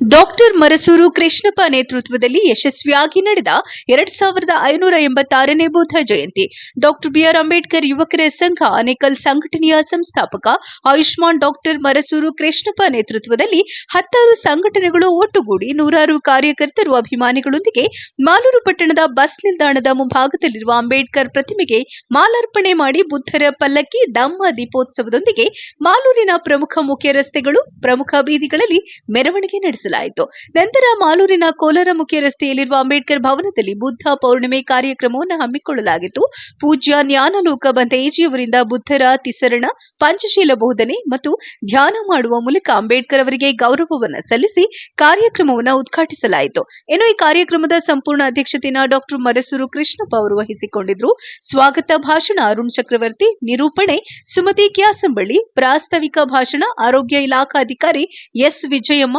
Doctor Marasur Krishnappa ನೇತೃತ್ವದಲ್ಲಿ ಯಶಸ್ವಿಯಾಗಿ ನಡೆದ ಎರಡ್ ಸಾವಿರದ ಐನೂರ ಎಂಬತ್ತಾರನೇ Buddha Jayanti. Doctor B R Ambedkar ಯುವಕರ ಸಂಘ ಅನೇಕಲ್ ಸಂಘಟನೆಯ ಸಂಸ್ಥಾಪಕ, ಆಯುಷ್ಮಾನ್ ಡಾಕ್ಟರ್ ಮರಸೂರು ಕೃಷ್ಣಪ್ಪ ನೇತೃತ್ವದಲ್ಲಿ ಹತ್ತಾರು ಸಂಘಟನೆಗಳು ಒಟ್ಟುಗೂಡಿ ನೂರಾರು ಕಾರ್ಯಕರ್ತರು ಅಭಿಮಾನಿಗಳೊಂದಿಗೆ ಮಾಲೂರು ಪಟ್ಟಣದ ಬಸ್ ನಿಲ್ದಾಣದ ಮುಂಭಾಗದಲ್ಲಿರುವ ಅಂಬೇಡ್ಕರ್ ಪ್ರತಿಮೆಗೆ ಮಾಲಾರ್ಪಣೆ ಮಾಡಿ ಬುದ್ಧರ ಪಲ್ಲಕ್ಕಿ ದಮ್ಮ ದೀಪೋತ್ಸವದೊಂದಿಗೆ ಮಾಲೂರಿನ ಪ್ರಮುಖ ಮುಖ್ಯ ರಸ್ತೆಗಳು, ಪ್ರಮುಖ ಬೀದಿಗಳಲ್ಲಿ ಮೆರವಣಿಗೆ ನಡೆಸಲಾಯಿತು ನಂತರ ಮಾಲೂರಿನ ಕೋಲಾರ ಮುಖ್ಯ ರಸ್ತೆಯಲ್ಲಿರುವ ಅಂಬೇಡ್ಕರ್ ಭವನದಲ್ಲಿ ಬುದ್ಧ ಪೌರ್ಣಿಮೆ ಕಾರ್ಯಕ್ರಮವನ್ನು ಹಮ್ಮಿಕೊಳ್ಳಲಾಗಿತ್ತು. ಪೂಜ್ಯ ಜ್ಞಾನಲೋಕ ಬಂತೇಜಿಯವರಿಂದ ಬುದ್ಧರ ತಿಸರಣ, ಪಂಚಶೀಲ ಬೋಧನೆ ಮತ್ತು ಧ್ಯಾನ ಮಾಡುವ ಮೂಲಕ ಅಂಬೇಡ್ಕರ್ ಅವರಿಗೆ ಗೌರವವನ್ನು ಸಲ್ಲಿಸಿ ಕಾರ್ಯಕ್ರಮವನ್ನು ಉದ್ಘಾಟಿಸಲಾಯಿತು. ಇನ್ನು ಈ ಕಾರ್ಯಕ್ರಮದ ಸಂಪೂರ್ಣ ಅಧ್ಯಕ್ಷತೆಯನ್ನು ಡಾಕ್ಟರ್ ಮರಸೂರು ಕೃಷ್ಣಪ್ಪ ಅವರು ವಹಿಸಿಕೊಂಡಿದ್ರು. ಸ್ವಾಗತ ಭಾಷಣ ಅರುಣ್ ಚಕ್ರವರ್ತಿ, ನಿರೂಪಣೆ ಸುಮತಿ ಕ್ಯಾಸಂಬಳ್ಳಿ, ಪ್ರಾಸ್ತಾವಿಕ ಭಾಷಣ ಆರೋಗ್ಯ ಇಲಾಖಾಧಿಕಾರಿ ಎಸ್. ವಿಜಯಮ್ಮ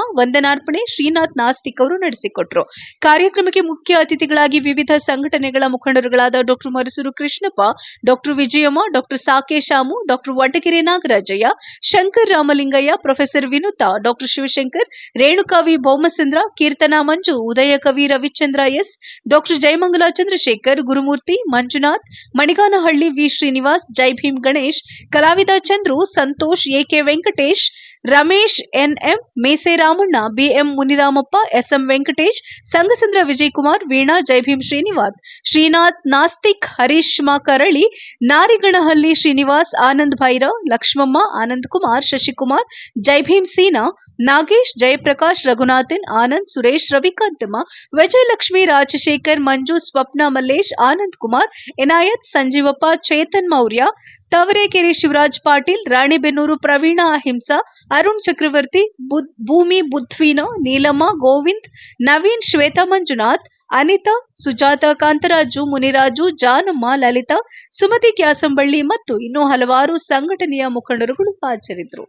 ವಂದನಾರ್ಪಣೆ ಶ್ರೀನಾಥ್ ನಾಸ್ತಿಕ್ ಅವರು ನಡೆಸಿಕೊಟ್ರು. ಕಾರ್ಯಕ್ರಮಕ್ಕೆ ಮುಖ್ಯ ಅತಿಥಿಗಳಾಗಿ ವಿವಿಧ ಸಂಘಟನೆಗಳ ಮುಖಂಡರುಗಳಾದ doctor Marasur Krishnappa doctor Vijayamma doctor Sake Shamu doctor Vatagere Nagarajaiah, Shankar Ramalingaiah, professor Vinutha doctor Shivashankar, ರೇಣುಕಾವಿ Bhaumachandra Keerthana Manju, Udaya ಕವಿ Ravichandra S doctor Jayamangala Chandrashekar, Gurumurthy Manjunath, Maniganahalli V. Srinivas, Jai Bhim Ganesh, ಕಲಾವಿದ Chandru, Santosh A K Venkatesh Ramesh, N M ಮೇಸೆ Ramanna B M Muniramappa, S M Venkatesh, Sanghasandra Vijayakumar, Veena, Jai Bhim Srinivas, Srinath, Nastik, Harish Makarali Nariganahalli Srinivas, Anand Bhaira Lakshmamma, Anand Kumar, Shashikumar, Jaibhim Seena, Nagesh, Jayaprakash, Raghunathan, Anand, Suresh, Ravikanthamma, Vijayalakshmi, Rajashekar, Manju, Swapna Mallesh, Anand Kumar, Enayat, Sanjeevappa, Chetan Maurya, Tavarekere Shivaraj Patil Ranebennur Praveena Ahimsa Arun Chakravarthi, ಬುದ್- ಭೂಮಿ ಬುದ್ವೀನ, ನೀಲಮ್ಮ ಗೋವಿಂದ್, ನವೀನ್ ಶ್ವೇತಾ ಮಂಜುನಾಥ್ ಅನಿತಾ, ಸುಜಾತ ಕಾಂತರಾಜು, ಮುನಿರಾಜು ಜಾನಮ್ಮ ಲಲಿತಾ, ಸುಮತಿ ಕ್ಯಾಸಂಬಳ್ಳಿ ಮತ್ತು ಇನ್ನೂ ಹಲವಾರು ಸಂಘಟನೆಯ ಮುಖಂಡರುಗಳು ಹಾಜರಿದ್ರು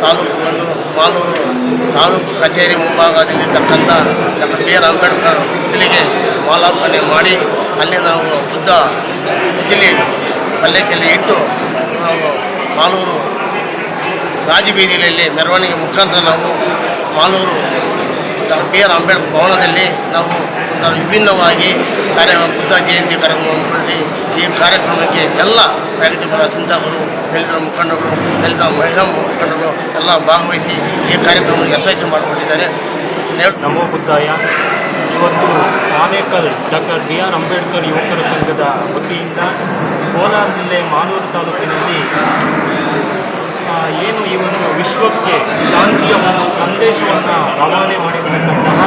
ತಾಲೂಕು ಬಂದು ಮಾಲೂರು ತಾಲೂಕು ಕಚೇರಿ ಮುಂಭಾಗದಲ್ಲಿರ್ತಕ್ಕಂಥ ಡಾಕ್ಟರ್ ಬಿ ಆರ್ ಅಂಬೇಡ್ಕರ್ ಪುತ್ಲಿಗೆ ಮಾಲಾರ್ಪಣೆ ಮಾಡಿ ಅಲ್ಲಿ ನಾವು ಬುದ್ಧ ಪುತ್ಲಿ ಪಲ್ಲಕ್ಕಿಯಲ್ಲಿ ಇಟ್ಟು ನಾವು ಮಾಲೂರು ರಾಜಬೀದಿಯಲ್ಲಿ ಮೆರವಣಿಗೆ ಮುಖಾಂತರ ನಾವು Malur doctor B R Ambedkar ಭವನದಲ್ಲಿ ನಾವು ವಿಭಿನ್ನವಾಗಿ ಕಾರ್ಯ ಬುದ್ಧ ಜಯಂತಿ ಕಾರ್ಯಕ್ರಮ ಮಾಡಿ ಈ ಕಾರ್ಯಕ್ರಮಕ್ಕೆ ಎಲ್ಲ ಪ್ರಗತಿಪರ ಚಿಂತಕರು ದಲಿತರ ಮುಖಂಡರು, ದಲಿತ ಮಹಿಳಾ ಮುಖಂಡರು ಎಲ್ಲ ಭಾಗವಹಿಸಿ ಈ ಕಾರ್ಯಕ್ರಮ ಯಶಸ್ವಿ ಮಾಡಿಕೊಂಡಿದ್ದಾರೆ ನಮೋ ಬುದ್ಧಾಯ. ಇವತ್ತು Anekal doctor B R Ambedkar ಯುವಕರ ಸಂಘದ ವತಿಯಿಂದ ಕೋಲಾರ ಜಿಲ್ಲೆ ಮಾನೂರು ತಾಲೂಕಿನಲ್ಲಿ ಏನು ಈ ಒಂದು ವಿಶ್ವಕ್ಕೆ ಶಾಂತಿಯ ಒಂದು ಸಂದೇಶವನ್ನು ರವಾನೆ ಮಾಡಿರ್ತಕ್ಕಂತಹ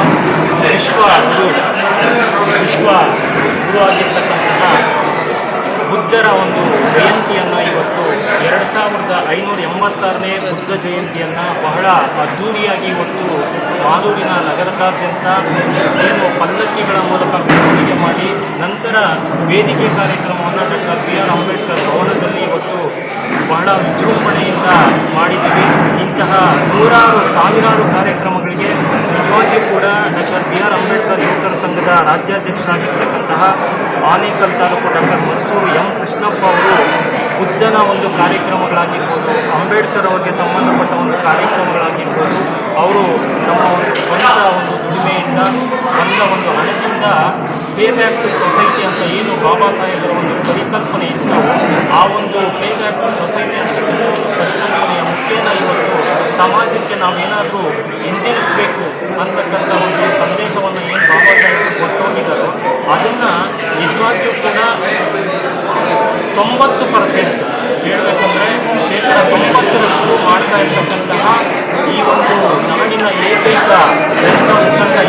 ವಿಶ್ವ ಗುರು ವಿಶ್ವ ಗುರು ಆಗಿರ್ತಕ್ಕಂತಹ ಬುದ್ಧರ ಒಂದು ಜಯಂತಿಯನ್ನು ಇವತ್ತು ಎರಡು ಸಾವಿರದ ಐನೂರ ಎಂಬತ್ತಾರನೇ ಬುದ್ಧ ಜಯಂತಿಯನ್ನು ಬಹಳ ಅದ್ಧೂರಿಯಾಗಿ ಇವತ್ತು ಮಾಲೂರಿನ ನಗರದಾದ್ಯಂತ ಏನು ಪಲ್ಲಕ್ಕಿಗಳ ಮೂಲಕ ಮೆರವಣಿಗೆ ಮಾಡಿ ನಂತರ ವೇದಿಕೆ ಕಾರ್ಯಕ್ರಮವನ್ನು ಡಾಕ್ಟರ್ ಬಿ ಆರ್ ಅಂಬೇಡ್ಕರ್ ಭವನದಲ್ಲಿ ಇವತ್ತು ಬಹಳ ವಿಜೃಂಭಣೆಯಿಂದ ಮಾಡಿದ್ದೀವಿ. ಇಂತಹ ನೂರಾರು ಸಾವಿರಾರು ಕಾರ್ಯಕ್ರಮಗಳಿಗೆ ನಿಜವಾಗಿಯೂ ಕೂಡ ಡಾಕ್ಟರ್ ಬಿ ಆರ್ ಅಂಬೇಡ್ಕರ್ ಯುವಕರ ಸಂಘದ ರಾಜ್ಯಾಧ್ಯಕ್ಷರಾಗಿರ್ತಕ್ಕಂತಹ ಆನೇಕಲ್ ತಾಲೂಕು ಡಾಕ್ಟರ್ ಮನ್ಸೂರು ಎಂ ಕೃಷ್ಣಪ್ಪ ಅವರು ಬುದ್ಧನ ಒಂದು ಕಾರ್ಯಕ್ರಮಗಳಾಗಿರ್ಬೋದು, ಅಂಬೇಡ್ಕರ್ ಅವರಿಗೆ ಸಂಬಂಧಪಟ್ಟ ಒಂದು ಕಾರ್ಯಕ್ರಮಗಳಾಗಿರ್ಬೋದು, ಅವರು ನಮ್ಮ ಒಂದು ಸ್ವಂತ ಒಂದು ದುಡಿಮೆಯಿಂದ, ಬಂದ ಒಂದು ಹಣದಿಂದ ಪೇ ಬ್ಯಾಕ್ ಟು ಸೊಸೈಟಿ ಅಂತ ಏನು ಬಾಬಾ ಸಾಹೇಬರ ಒಂದು ಪರಿಕಲ್ಪನೆ ಇತ್ತು. ಆ ಒಂದು ಪೇ ಬ್ಯಾಕ್ ಟು ಸೊಸೈಟಿ ಅಂತ ಪರಿಕಲ್ಪನೆಯ ಮುಖೇನ ಇವತ್ತು ಸಮಾಜಕ್ಕೆ ನಾವೇನಾದರೂ ಹಿಂದಿರುಗಿಸ್ಬೇಕು ಅಂತಕ್ಕಂಥ ಒಂದು ಸಂದೇಶವನ್ನು ಏನು ಬಾಬಾ ಸಾಹೇಬರು ಕೊಟ್ಟೋಗಿದ್ದಾರೋ, ಅದನ್ನು ನಿಜವಾಗಿಯೂ ಕೂಡ ತೊಂಬತ್ತು ಪರ್ಸೆಂಟ್ ಹೇಳಬೇಕಂದ್ರೆ ಶೇಕಡ ತೊಂಬತ್ತರಷ್ಟು ಮಾಡ್ತಾ ಇರ್ತಕ್ಕಂತಹ ಈ ಒಂದು ನಾಡಿನ ಏಕೈಕ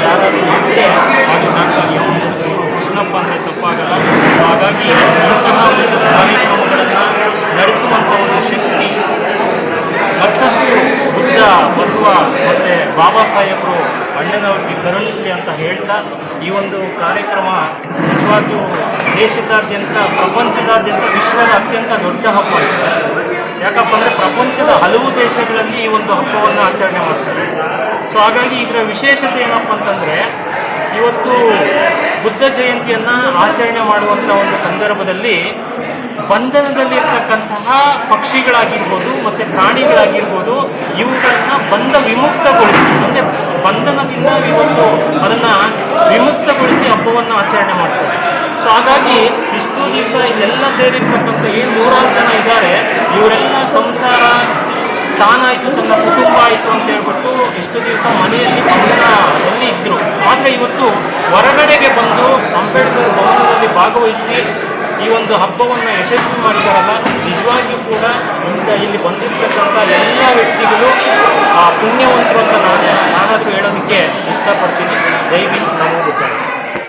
ಯಾರಾದರೂ ಇದ್ದರೆ ಅದು ಡಾಕ್ಟರ್ ಮುರುಸೂರು ಕೃಷ್ಣಪ್ಪ ಅಂದರೆ ತಪ್ಪಾಗಲ್ಲ ಹಾಗಾಗಿ ಇಂತಹ ಒಂದು ಕಾರ್ಯಕ್ರಮಗಳನ್ನು ನಡೆಸುವಂಥ ಒಂದು ಶಕ್ತಿ ಮತ್ತಷ್ಟು ಬುದ್ಧ ಬಸವ ಮತ್ತು ಬಾಬಾ ಸಾಹೇಬರು, ಅಣ್ಣನವ್ರಿಗೆ ಕರುಣಿಸಲಿ ಅಂತ ಹೇಳ್ತಾ ಈ ಒಂದು ಕಾರ್ಯಕ್ರಮ ನಿಜವಾಗಿಯೂ ದೇಶದಾದ್ಯಂತ, ಪ್ರಪಂಚದಾದ್ಯಂತ ವಿಶ್ವದ ಅತ್ಯಂತ ದೊಡ್ಡ ಹಬ್ಬ. ಯಾಕಪ್ಪ ಅಂದರೆ ಪ್ರಪಂಚದ ಹಲವು ದೇಶಗಳಲ್ಲಿ ಈ ಒಂದು ಹಬ್ಬವನ್ನು ಆಚರಣೆ ಮಾಡ್ತಾರೆ ಸೊ ಹಾಗಾಗಿ ಇದರ ವಿಶೇಷತೆ ಏನಪ್ಪ ಅಂತಂದರೆ ಇವತ್ತು ಬುದ್ಧ ಜಯಂತಿಯನ್ನು ಆಚರಣೆ ಮಾಡುವಂಥ ಒಂದು ಸಂದರ್ಭದಲ್ಲಿ ಬಂಧನದಲ್ಲಿರ್ತಕ್ಕಂತಹ ಪಕ್ಷಿಗಳಾಗಿರ್ಬೋದು ಮತ್ತು ಪ್ರಾಣಿಗಳಾಗಿರ್ಬೋದು ಇವುಗಳನ್ನು ಬಂಧ ವಿಮುಕ್ತಗೊಳಿಸಿ, ಅಂದರೆ ಬಂಧನದಿಂದ ಇವತ್ತು ಅದನ್ನು ವಿಮುಕ್ತಗೊಳಿಸಿ ಹಬ್ಬವನ್ನು ಆಚರಣೆ ಮಾಡ್ತಾರೆ. ಸೊ ಹಾಗಾಗಿ ಇಷ್ಟು ದಿವಸ ಇದೆಲ್ಲ ಸೇರಿರ್ತಕ್ಕಂಥ ಏನು ನೂರಾರು ಜನ ಇದ್ದಾರೆ, ಇವರೆಲ್ಲ ಸಂಸಾರ ತಾನಾಯಿತು ತನ್ನ ಕುಟುಂಬ ಆಯಿತು ಅಂತ ಹೇಳ್ಬಿಟ್ಟು ಇಷ್ಟು ದಿವಸ ಮನೆಯಲ್ಲಿ ಬಂಧನದಲ್ಲಿ ಇದ್ದರು ಆದರೆ ಇವತ್ತು ಹೊರಗಡೆಗೆ ಬಂದು ಅಂಬೇಡ್ಕರ್ ಭವನದಲ್ಲಿ ಭಾಗವಹಿಸಿ ಈ ಒಂದು ಹಬ್ಬವನ್ನು ಯಶಸ್ವಿ ಮಾಡ್ತಾರಲ್ಲ ನಿಜವಾಗಿಯೂ ಕೂಡ ಇಂಥ ಇಲ್ಲಿ ಬಂದಿರತಕ್ಕಂಥ ಎಲ್ಲ ವ್ಯಕ್ತಿಗಳು ಆ ಪುಣ್ಯವಂತರು ಅಂತ ನಾನು ನಾನಾದರೂ ಹೇಳೋದಕ್ಕೆ ಇಷ್ಟಪಡ್ತೀನಿ. ಜೈ ಬುದ್ಧ.